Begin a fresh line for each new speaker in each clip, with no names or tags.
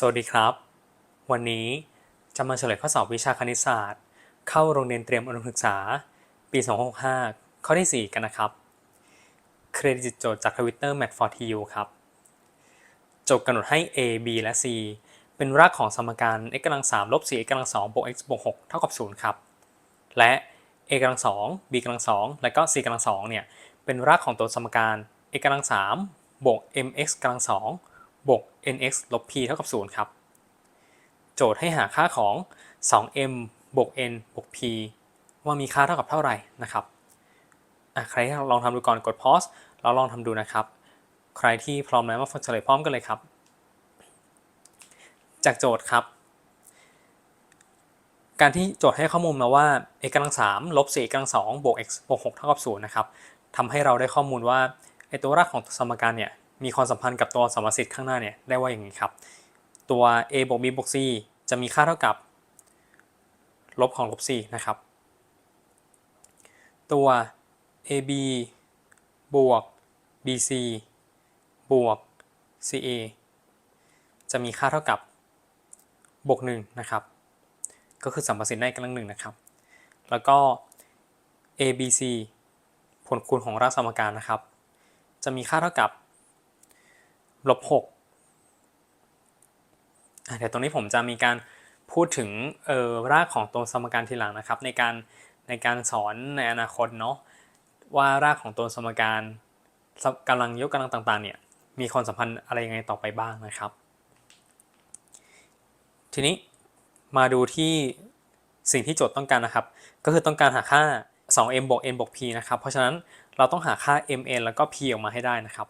สวัสดีครับ วันนี้จะมาเฉลยข้อสอบวิชาคณิตศาสตร์ เข้าโรงเรียนเตรียมอุดมศึกษา ปี 2565 ข้อที่ 4 กันนะครับ เครดิตโจทย์จากทวิตเตอร์ Mac for TU ครับ โจทย์กำหนดให้ a b และ c เป็นรากของสมการ x กำลัง3ลบ4 x กำลัง2บวก x บวก6เท่ากับ 0 ครับ และ a กำลัง2 b กำลัง2และก็ c กำลัง2เนี่ย เป็นรากของตัวสมการ x กำลัง3บวก mx กำลัง2 บวก nx ลบ p เท่ากับ 0 ครับ โจทย์ให้หาค่าของ 2m บวก n บวก p ว่ามีค่าเท่ากับเท่าไหร่นะครับใครลองทำดูก่อนกด pause แล้วลองทำดูนะครับ ใครที่พร้อมแล้วมาฟังเฉลยพร้อมกันเลยครับ จากโจทย์ครับ การที่โจทย์ให้ข้อมูลมาว่า x กำลัง3ลบ4 x กำลัง2บวก x บวก6เท่ากับ0นะครับทำให้เราได้ข้อมูลว่าไอตัวรากของสมการเนี่ย มีความสัมพันธ์กับตัวสมสิทธิ์ข้างหน้าเนี่ยได้ว่าอย่างนี้ครับ ตัว a บวก b บวก c จะมีค่าเท่ากับ ลบของลบ c นะครับ ตัว ab บวก bc บวก ca จะมีค่าเท่ากับบวก1นะครับ ก็คือสัมประสิทธิ์ได้กำลังหนึ่งนะครับ แล้วก็ abc ผลคูณของรากสมการนะครับ จะมีค่าเท่ากับ ลบ6อะเดี๋ยวตรงนี้ผมจะมีการพูดถึงรากของตัวสมการทีหลังนะครับ ในการในการสอนในอนาคตเนาะว่ารากของตัวสมการกำลังยกกำลังต่างๆเนี่ยมีความสัมพันธ์อะไรยังไงต่อไปบ้างนะครับ ทีนี้มาดูที่สิ่งที่โจทย์ต้องการนะครับ ก็คือต้องการหาค่า 2m บวก n บวก p นะครับ เพราะฉะนั้นเราต้องหาค่า mn แล้วก็ p ออกมาให้ได้นะครับ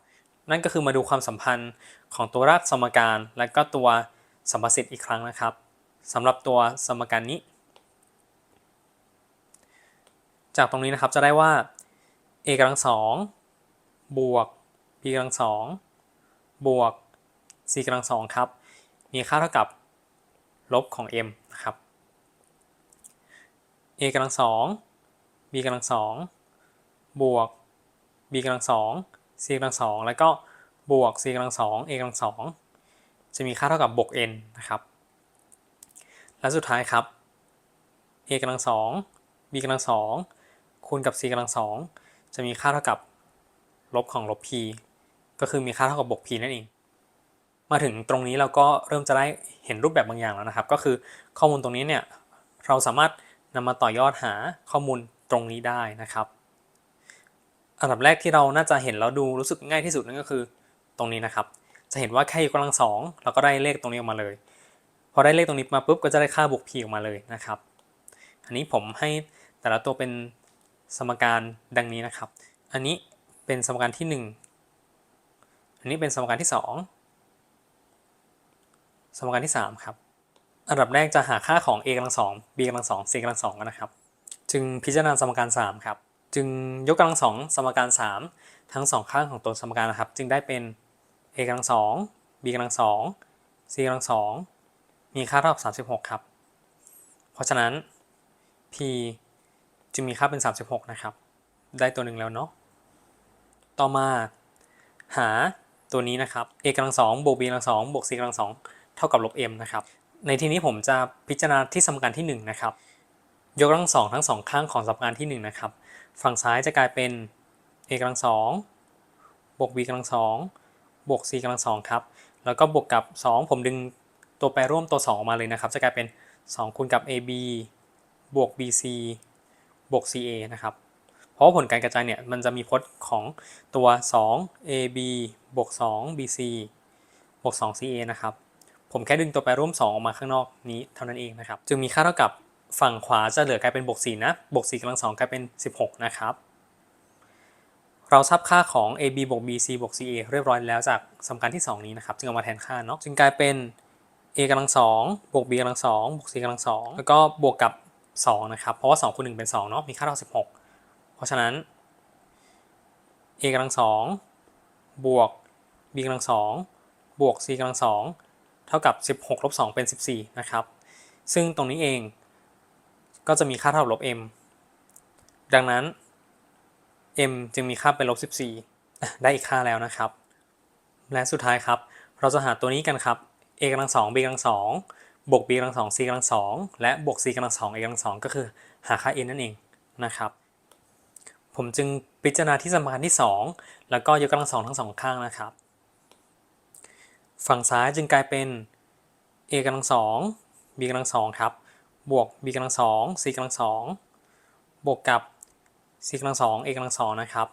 นั่นก็คือมาดูความสัมพันธ์ของตัวรากสมการ และก็ตัวสัมประสิทธิ์อีกครั้งนะครับสำหรับตัวสมการนี้ จากตรงนี้นะครับจะได้ว่า a กำลังสองบวก b กำลังสองบวก c กำลังสองครับ มีค่าเท่ากับลบของ m นะครับ a กำลังสอง b กำลังสองบวก b กำลังสอง c กำลังสองแล้วก็บวก c กำลังสอง a กำลังสองจะมีค่าเท่ากับบวก n นะครับ และสุดท้ายครับ a กำลังสอง b กำลังสองคูณกับ c กำลังสองจะมีค่าเท่ากับลบของลบ p ก็คือมีค่าเท่ากับบวก p นั่นเอง มาถึงตรงนี้เราก็เริ่มจะได้เห็นรูปแบบบางอย่างแล้วนะครับ ก็คือข้อมูลตรงนี้เนี่ยเราสามารถนำมาต่อยอดหาข้อมูลตรงนี้ได้นะครับ อันดับแรกที่เราน่าจะเห็นแล้วดูรู้สึกง่ายที่สุดนั่นก็คือตรงนี้นะครับ จะเห็นว่าแค่ยกกำลังสองเราก็ได้เลขตรงนี้ออกมาเลย พอได้เลขตรงนี้มาปุ๊บก็จะได้ค่าบวก p ออกมาเลยนะครับ อันนี้ผมให้แต่ละตัวเป็นสมการดังนี้นะครับ อันนี้เป็นสมการที่ 1 อันนี้เป็นสมการที่ 2 สมการที่ 3 ครับ อันดับแรกจะหาค่าของ a กำลังสอง b กำลังสอง c กำลังสองกันนะครับ จึงพิจารณาสมการ 3 ครับ จึงยกกำลังสองสมการ 3 ทั้งสองข้างของตัวสมการนะครับ จึงได้เป็น a กำลังสอง b กำลังสอง c กำลังสองมีค่าเท่ากับ36 ครับ เพราะฉะนั้น p จึงมีค่าเป็น 36 นะครับ ได้ตัวหนึ่งแล้วเนาะต่อมาหาตัวนี้นะครับ a กำลังสองบวก b กำลังสองบวก c กำลังสองเท่ากับลบ m นะครับ ในที่นี้ผมจะพิจารณาที่สมการที่ 1 นะครับ ยกกำลังสองทั้งสองข้างของสมการที่ 1 นะครับ ฝั่งซ้ายจะกลายเป็น a กำลังสองบวก b กำลังสองบวก c กำลังสองครับ แล้วก็บวกกับ 2 ผมดึงตัวแปรร่วมตัว2ออกมาเลยนะครับ จะกลายเป็น 2 คูณกับ ab บวก bc บวก ca นะครับ เพราะผลการกระจายเนี่ย มันจะมีพจน์ของตัว 2 ab บวก 2 bc บวก 2 ca นะครับ ผมแค่ดึงตัวแปรร่วม 2 ออกมาข้างนอกนี้เท่านั้นเองนะครับ จึงมีค่าเท่ากับ ฝั่งขวาจะเหลือกลายเป็นบวก4นะบวก4กำลัง2กลายเป็น 16 นะครับ เราทราบค่าของ ab บวก bc บวก ca เรียบร้อยแล้วจากสมการที่ 2 นี้นะครับ จึงเอามาแทนค่าเนาะจึงกลายเป็น a กำลัง2บวก b กำลัง2บวก c กำลัง2แล้วก็บวกกับ 2 นะครับ เพราะว่า 2คูณ1เป็น 2 เนาะมีค่าเท่า 16 เพราะฉะนั้น a กำลัง2บวก b กำลัง2บวก c กำลัง2เท่ากับ 16ลบ2เป็น 14 นะครับ ซึ่งตรงนี้เอง ก็จะมีค่าเท่ากับลบ m ดังนั้น m จึงมีค่าเป็นลบ 14 ได้อีกค่าแล้วนะครับ และสุดท้ายครับ เราจะหาตัวนี้กันครับ a กำลังสอง b กำลังสองบวก b กำลังสอง c กำลังสองและบวก c กำลังสอง a กำลังสองก็คือหาค่า n นั่นเองนะครับ ผมจึงพิจารณาที่สมการที่ 2 แล้วก็ยกกำลังสองทั้งสองข้างนะครับ ฝั่งซ้ายจึงกลายเป็น a กำลังสอง b กำลังสองครับ บวก b กำลังสอง c กำลังสองบวกกับ c กำลังสอง a กำลังสองนะครับ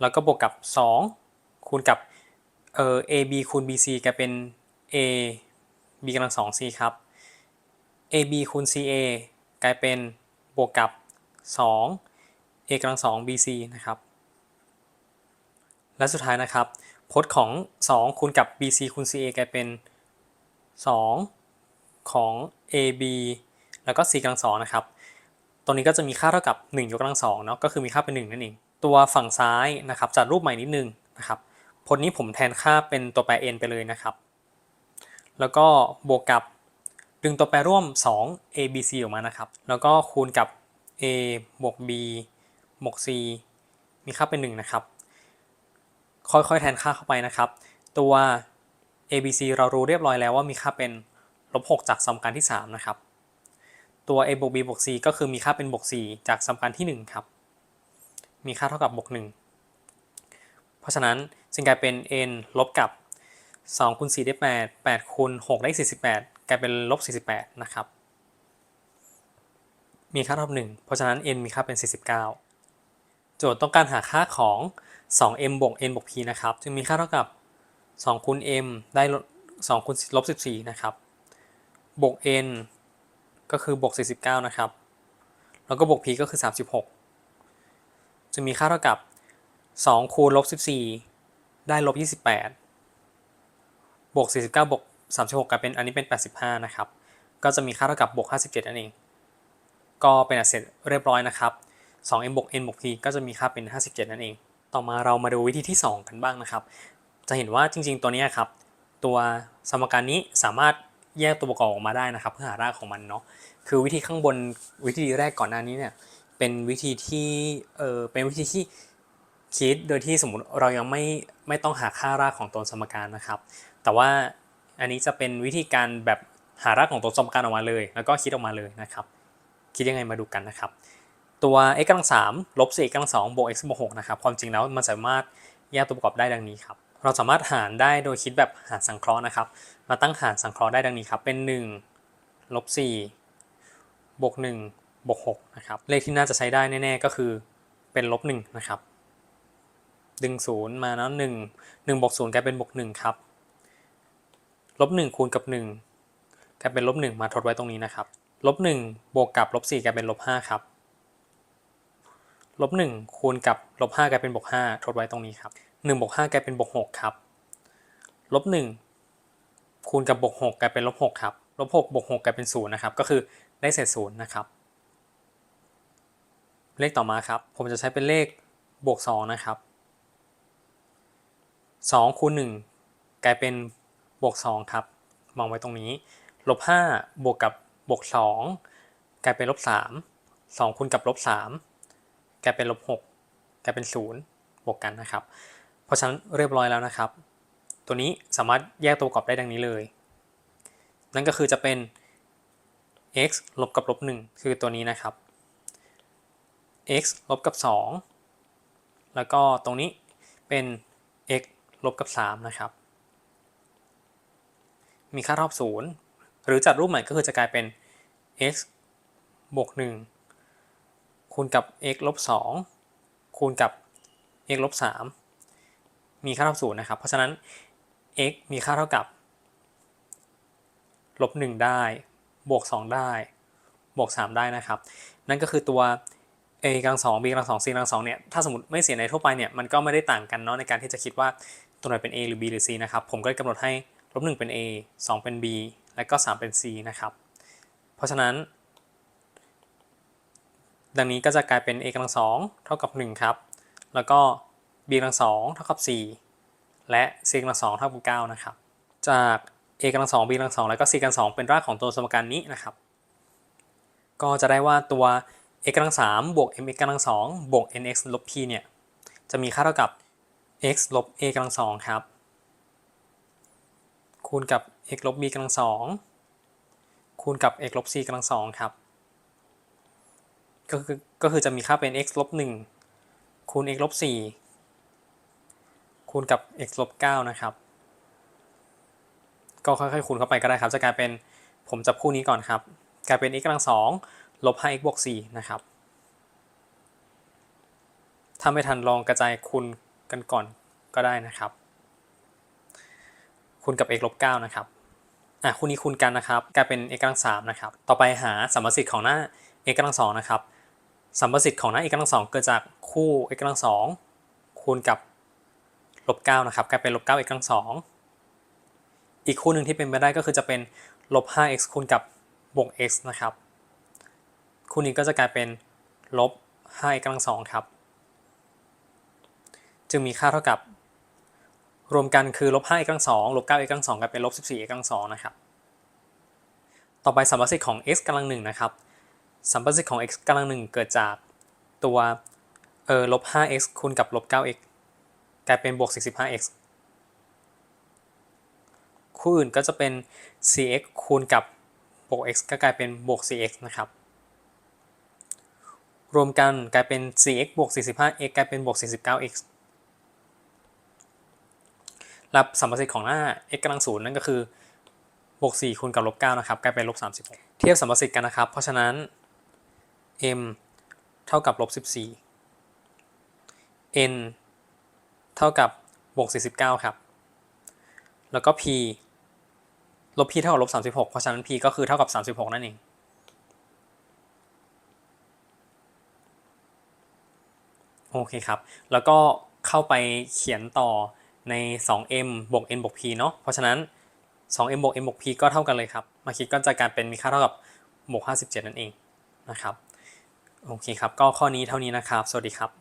แล้วก็บวกกับ 2 คูณกับเอ่อ a b คูณ b c กลายเป็น a b กำลังสอง c ครับ a b คูณ c a กลายเป็นบวกกับ 2 a กำลังสอง b c นะครับ และสุดท้ายนะครับพจน์ของ 2 คูณกับ b c คูณ c a กลายเป็น 2 ของ a b แล้วก็ c กำลังสองนะครับตรงนี้ก็จะมีค่าเท่ากับ 1 ยกกำลังสองเนาะก็คือมีค่าเป็น 1 นั่นเอง ตัวฝั่งซ้ายนะครับจัดรูปใหม่นิดนึงนะครับพจน์นี้ผมแทนค่าเป็นตัวแปร n ไปเลยนะครับ แล้วก็บวกกับดึงตัวแปรร่วม 2 a b c ออกมานะครับ แล้วก็คูณกับ a บวก b บวก c มีค่าเป็น 1 นะครับ ค่อยๆ แทนค่าเข้าไปนะครับ ตัว a b c เรารู้เรียบร้อยแล้วว่ามีค่าเป็นลบ6จากสมการที่ 3 นะครับ ตัว a บวก b บวก c ก็คือมีค่าเป็นบวก 4 จากสมการที่ 1 ครับ มีค่าเท่ากับบวก 1 เพราะฉะนั้นจึงกลายเป็น n ลบกับ2คูณ4ได้ 8 8คูณ6ได้ 48 กลายเป็นลบ 48 นะครับ มีค่าเท่ากับ1เพราะฉะนั้น n มีค่าเป็น 49 โจทย์ต้องการหาค่าของ 2m บวก n บวก p นะครับ จึงมีค่าเท่ากับ2คูณ m ได้2คูณลบ 14 นะครับ บวก n ก็คือบวก49 นะครับ แล้วก็บวก p ก็คือ 36 จะมีค่าเท่ากับ 2 คูณลบ 14 ได้ลบ 28 บวก 49 บวก 36กลายเป็นอันนี้เป็น 85 นะครับ ก็จะมีค่าเท่ากับบวก 57 นั่นเอง ก็เป็นอันเสร็จเรียบร้อยนะครับ 2m บวก n บวก p ก็จะมีค่าเป็น 57 นั่นเอง ต่อมาเรามาดูวิธีที่ 2 กันบ้างนะครับ จะเห็นว่าจริง ๆ ตัวนี้ครับ ตัวสมการนี้สามารถ แยกตัวประกอบออกมาได้นะครับ เพื่อหารากของมันเนาะคือวิธีข้างบนวิธีแรกก่อนหน้านี้เนี่ยเป็นวิธีที่เออเป็นวิธีที่คิดโดยที่สมมติเรายังไม่ไม่ต้องหาค่ารากของตัวสมการนะครับ แต่ว่าอันนี้จะเป็นวิธีการแบบหารากของตัวสมการออกมาเลย แล้วก็คิดออกมาเลยนะครับ คิดยังไงมาดูกันนะครับ ตัว x กำลังสามลบ4 x กำลังสองบวก x บวกหกนะครับความจริงแล้วมันสามารถแยกตัวประกอบได้ดังนี้ครับ เราสามารถหารได้โดยคิดแบบหารสังเคราะห์นะครับ มาตั้งหารสังเคราะห์ได้ดังนี้ครับเป็น1ลบ4บวก1บวก6นะครับเลขที่น่าจะใช้ได้แน่ๆก็คือเป็นลบ1นะครับดึง0มาแล้ว1 1บวก0กลายเป็นบวก1ครับลบ1คูณกับ 1กลายเป็นลบ1มาทดไว้ตรงนี้นะครับลบ1บวกกับลบ4กลายเป็นลบ5ครับลบ1คูณกับลบ5กลายเป็นบวก5ทดไว้ตรงนี้ครับ 1บวก5กลายเป็นบวก6ครับลบ1คูณกับบวก6กลายเป็นลบ6ครับลบ6บวก6กลายเป็น0นะครับก็คือได้เศษ0นะครับเลขต่อมาครับ ผมจะใช้เป็นเลขบวก2นะครับ2คูณ1กลายเป็นบวก2ครับมองไว้ตรงนี้ลบ5บวกกับบวก2กลายเป็นลบ3 2คูณกับลบ3กลายเป็นลบ6กลายเป็น 0 บวกกันนะครับ เพราะฉะนั้นเรียบร้อยแล้วนะครับ ตัวนี้สามารถแยกตัวประกอบได้ดังนี้เลย นั่นก็คือจะเป็น x ลบกับลบ1คือตัวนี้นะครับ x ลบกับ 2 แล้วก็ตรงนี้เป็น x ลบกับ 3 นะครับ มีค่าเท่ากับ0 หรือจัดรูปใหม่ก็คือจะกลายเป็น x บวก 1 คูณกับ x ลบ 2 คูณกับ x ลบ 3 มีค่าเท่า0นะครับ เพราะฉะนั้น x มีค่าเท่ากับลบ1ได้ บวก 2 ได้ บวก 3 ได้นะครับ นั่นก็คือตัว a กำลังสอง b กำลังสอง c กำลังสองเนี่ย ถ้าสมมติไม่เสียในทั่วไปเนี่ย มันก็ไม่ได้ต่างกันเนาะในการที่จะคิดว่าตัวไหนเป็น a หรือ b หรือ c นะครับ ผมก็เลยกำหนดให้ลบ1เป็น a 2 เป็น b และก็ 3 เป็น c นะครับ เพราะฉะนั้น ดังนี้ก็จะกลายเป็น a กำลังสองเท่ากับ 1 ครับ แล้วก็ b กำลังสองเท่ากับ 4 และ c กำลังสองเท่ากับ9นะครับ จาก a กำลังสอง b กำลังสองแล้วก็ c กำลังสองเป็นรากของตัวสมการนี้นะครับ ก็จะได้ว่าตัว x กำลังสามบวก mx กำลังสองบวก nx ลบ p เนี่ยจะมีค่าเท่ากับ x ลบ a กำลังสองครับคคูณกับ x ลบ b กำลังสองคูณกับ x ลบ c กำลังสองครับ ก็คือก็คือจะมีค่าเป็น x ลบหนึ่งคูณ x ลบสี่ คูณกับ x ลบเก้านะครับ ก็ค่อยๆคูณเข้าไปก็ได้ครับ จะกลายเป็นผมจับคู่นี้ก่อนครับ กลายเป็น x กำลังสองลบ 5x บวก4นะครับถ้าไม่ทันลองกระจายคูณกันก่อนก็ได้นะครับคูณกับ x ลบ9นะครับอะคู่นี้คูณกันนะครับกลายเป็น x กำลัง3นะครับต่อไปหาสัมประสิทธิ์ของหน้า x กำลัง2นะครับสัมประสิทธิ์ของหน้า x กำลัง2เกิดจากคู่ x กำลัง2คูณกับ ลบ9นะครับกลายเป็นลบ9 x กำลัง2อีกคู่หนึ่งที่เป็นไปได้ก็คือจะเป็นลบ 5x คูณกับบวก x นะครับคู่นี้ก็จะกลายเป็นลบ 5x กำลัง2ครับ จึงมีค่าเท่ากับ รวมกันคือลบ 5x กำลัง2ลบ 9x กำลัง2กลายเป็นลบ 14x กำลัง2นะครับต่อไปสัมประสิทธิ์ของ x กำลัง1นะครับสัมประสิทธิ์ของ x กำลัง1เกิดจากตัวเออลบ 5x คูณกับลบ 9x กลายเป็นบวก 45x คู่อื่นก็จะเป็น 4x คูณกับบวก x ก็กลายเป็นบวก 4x นะครับ รวมกันกลายเป็น 4x บวก 45x กลายเป็นบวก 49x รับสัมประสิทธิ์ของหน้า x กำลังศูนย์นั่นก็คือบวก 4คูณกับลบ9นะครับ กลายเป็นลบ36 เทียบสัมประสิทธิ์กันนะครับ เพราะฉะนั้น m เท่ากับลบ14 n เท่ากับบวก49 ครับ แล้วก็ p ลบ p เท่ากับลบ36 เพราะฉะนั้น p ก็คือเท่ากับ 36 นั่นเอง โอเคครับ แล้วก็เข้าไปเขียนต่อใน 2m บวก n บวก p เนาะ เพราะฉะนั้น 2m บวก n บวก p ก็เท่ากันเลยครับ มาคิดก็จะกลายเป็นมีค่าเท่ากับบวก57 นั่นเองนะครับ โอเคครับ ก็ข้อนี้เท่านี้นะครับ สวัสดีครับ